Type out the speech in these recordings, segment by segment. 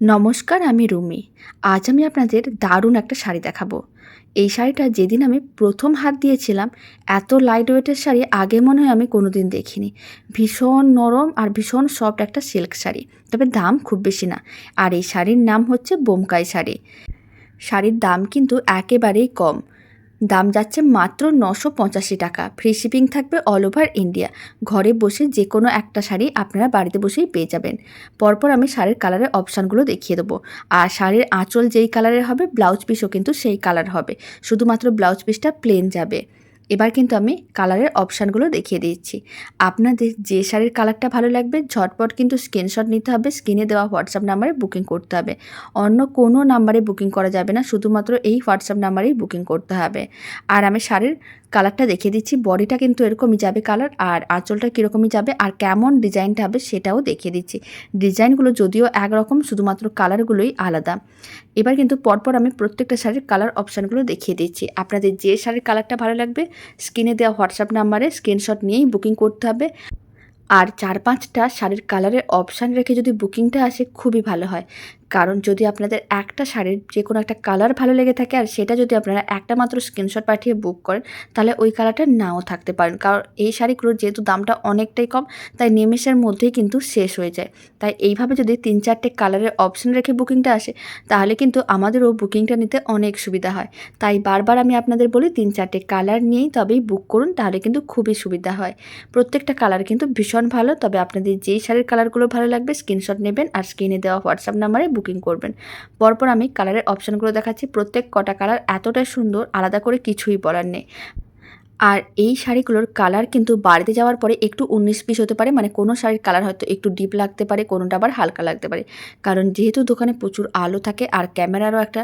নমস্কার, আমি রুমি। আজ আমি আপনাদের দারুণ একটা শাড়ি দেখাবো। এই শাড়িটা যেদিন আমি প্রথম হাত দিয়েছিলাম, এত লাইট ওয়েটের শাড়ি আগে মনে হয় আমি কোনো দিন দেখিনি। ভীষণ নরম আর ভীষণ সফট একটা সিল্ক শাড়ি, তবে দাম খুব বেশি না। আর এই শাড়ির নাম হচ্ছে বোমকাই শাড়ি। শাড়ির দাম কিন্তু একেবারেই কম। দাম যাচ্ছে মাত্র নশো পঁচাশি টাকা। ফ্রি শিপিং থাকবে অল ওভার ইন্ডিয়া ঘরে বসে যে কোনো একটা শাড়ি আপনারা বাড়িতে বসেই পেয়ে যাবেন। পরপর আমি শাড়ির কালারের অপশানগুলো দেখিয়ে দেবো। আর শাড়ির আঁচল যেই কালারের হবে ব্লাউজ পিসও কিন্তু সেই কালার হবে। শুধুমাত্র ব্লাউজ পিসটা প্লেন যাবে। এবার কিন্তু আমি কালারের অপশানগুলো দেখিয়ে দিচ্ছি। আপনাদের যে শাড়ির কালারটা ভালো লাগবে, ঝটপট কিন্তু স্ক্রিনশট নিতে হবে, স্ক্রিনে দেওয়া হোয়াটসঅ্যাপ নাম্বারে বুকিং করতে হবে। অন্য কোনো নাম্বারে বুকিং করা যাবে না, শুধুমাত্র এই হোয়াটসঅ্যাপ নাম্বারেই বুকিং করতে হবে। আর আমি শাড়ির কালারটা দেখিয়ে দিচ্ছি। বডিটা কিন্তু এরকমই যাবে কালার আর আঁচলটা কীরকমই যাবে আর কেমন ডিজাইনটা হবে সেটাও দেখিয়ে দিচ্ছি। ডিজাইনগুলো যদিও একরকম, শুধুমাত্র কালারগুলোই আলাদা। এবার কিন্তু পরপর আমি প্রত্যেকটা শাড়ির কালার অপশানগুলো দেখিয়ে দিচ্ছি। আপনাদের যে শাড়ির কালারটা ভালো লাগবে, স্ক্রিনে দেওয়া হোয়াটসঅ্যাপ নাম্বারে স্ক্রিনশট নিয়েই বুকিং করতে হবে। আর চার পাঁচটা শাড়ির কালারের অপশান রেখে যদি বুকিংটা আসে, খুবই ভালো হয়। কারণ যদি আপনাদের একটা শাড়ির যে কোনো একটা কালার ভালো লেগে থাকে আর সেটা যদি আপনারা একটা মাত্র স্ক্রিনশট পাঠিয়ে বুক করেন, তাহলে ওই কালারটা নাও থাকতে পারেন। কারণ এই শাড়িগুলোর যেহেতু দামটা অনেকটাই কম, তাই নিমেষের মধ্যেই কিন্তু শেষ হয়ে যায়। তাই এইভাবে যদি তিন চারটে কালারের অপশান রেখে বুকিংটা আসে, তাহলে কিন্তু আমাদেরও বুকিংটা নিতে অনেক সুবিধা হয়। তাই বারবার আমি আপনাদের বলি, তিন চারটে কালার নিয়েই তবেই বুক করুন, তাহলে কিন্তু খুবই সুবিধা হয়। প্রত্যেকটা কালার কিন্তু ভীষণ ভালো, তবে আপনাদের যেই শাড়ির কালারগুলো ভালো লাগবে স্ক্রিনশট নেবেন আর স্ক্রিনে দেওয়া হোয়াটসঅ্যাপ নাম্বারে বুকিং করবেন। পরপর আমি কালারের অপশানগুলো দেখাচ্ছি। প্রত্যেক কটা কালার এতটাই সুন্দর, আলাদা করে কিছুই বলার নেই। আর এই শাড়িগুলোর কালার কিন্তু বাড়িতে যাওয়ার পরে একটু উনিশ পিস হতে পারে। মানে কোনো শাড়ির কালার হয়তো একটু ডিপ লাগতে পারে, কোনোটা আবার হালকা লাগতে পারে। কারণ যেহেতু দোকানে প্রচুর আলো থাকে আর ক্যামেরারও একটা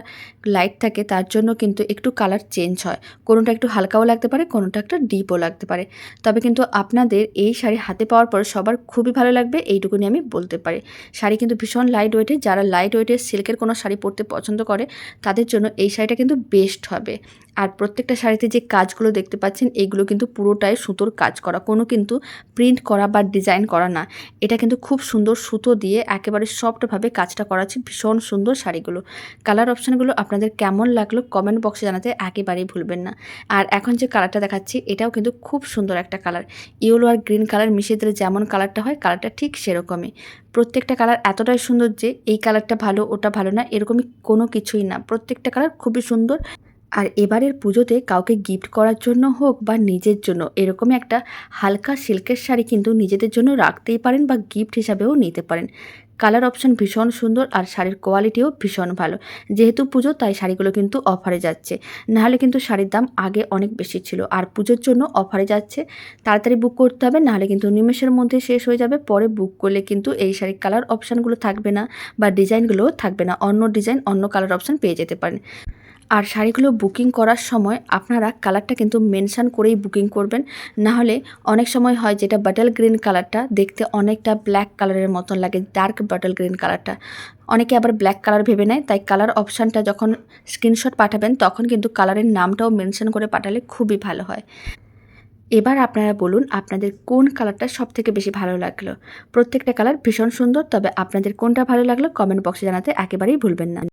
লাইট থাকে, তার জন্য কিন্তু একটু কালার চেঞ্জ হয়। কোনোটা একটু হালকাও লাগতে পারে, কোনোটা একটা ডিপও লাগতে পারে। তবে কিন্তু আপনাদের এই শাড়ি হাতে পাওয়ার পর সবার খুবই ভালো লাগবে, এইটুকুনি আমি বলতে পারি। শাড়ি কিন্তু ভীষণ লাইট ওয়েটের যারা লাইট ওয়েটের সিল্কের কোনো শাড়ি পরতে পছন্দ করে, তাদের জন্য এই শাড়িটা কিন্তু বেস্ট হবে। আর প্রত্যেকটা শাড়িতে যে কাজগুলো দেখতে পাচ্ছেন এইগুলো কিন্তু পুরোটাই সুতোর কাজ করা, কোনো কিন্তু প্রিন্ট করা বা ডিজাইন করা না। এটা কিন্তু খুব সুন্দর সুতো দিয়ে একেবারে সফটভাবে কাজটা করা আছে ভীষণ সুন্দর শাড়িগুলো। কালার অপশানগুলো আপনাদের কেমন লাগল কমেন্ট বক্সে জানাতে একেবারেই ভুলবেন না। আর এখন যে কালারটা দেখাচ্ছি, এটাও কিন্তু খুব সুন্দর একটা কালার। ইয়েলো আর গ্রিন কালার মিশিয়ে দিলে যেমন কালারটা হয়, কালারটা ঠিক সেরকমই। প্রত্যেকটা কালার এতটাই সুন্দর যে, এই কালারটা ভালো, ওটা ভালো না, এরকমই কোনো কিছুই না। প্রত্যেকটা কালার খুবই সুন্দর। আর এবারের পুজোতে কাউকে গিফট করার জন্য হোক বা নিজের জন্য, এরকমই একটা হালকা সিল্কের শাড়ি কিন্তু নিজেদের জন্য রাখতেই পারেন বা গিফট হিসাবেও নিতে পারেন। কালার অপশান ভীষণ সুন্দর আর শাড়ির কোয়ালিটিও ভীষণ ভালো। যেহেতু পুজো, তাই শাড়িগুলো কিন্তু অফারে যাচ্ছে। নাহলে কিন্তু শাড়ির দাম আগে অনেক বেশি ছিল। আর পুজোর জন্য অফারে যাচ্ছে। তাড়াতাড়ি বুক করতে হবে, নাহলে কিন্তু নিমেষের মধ্যে শেষ হয়ে যাবে। পরে বুক করলে কিন্তু এই শাড়ির কালার অপশানগুলো থাকবে না বা ডিজাইনগুলোও থাকবে না। অন্য ডিজাইন অন্য কালার অপশান পেয়ে যেতে পারেন। আর শাড়িগুলো বুকিং করার সময় আপনারা কালারটা কিন্তু মেনশান করেই বুকিং করবেন। না হলে অনেক সময় হয় যেটা বাটল গ্রিন কালারটা দেখতে অনেকটা ব্ল্যাক কালারের মতন লাগে ডার্ক বাটল গ্রিন কালারটা। অনেকে আবার ব্ল্যাক কালার ভেবে নেয়, তাই কালার অপশানটা যখন স্ক্রিনশট পাঠাবেন তখন কিন্তু কালারের নামটাও মেনশন করে পাঠালে খুবই ভালো হয়। এবার আপনারা বলুন আপনাদের কোন কালারটা সব থেকে বেশি ভালো লাগল। প্রত্যেকটা কালার ভীষণ সুন্দর, তবে আপনাদের কোনটা ভালো লাগল কমেন্ট বক্সে জানাতে একেবারেই ভুলবেন না।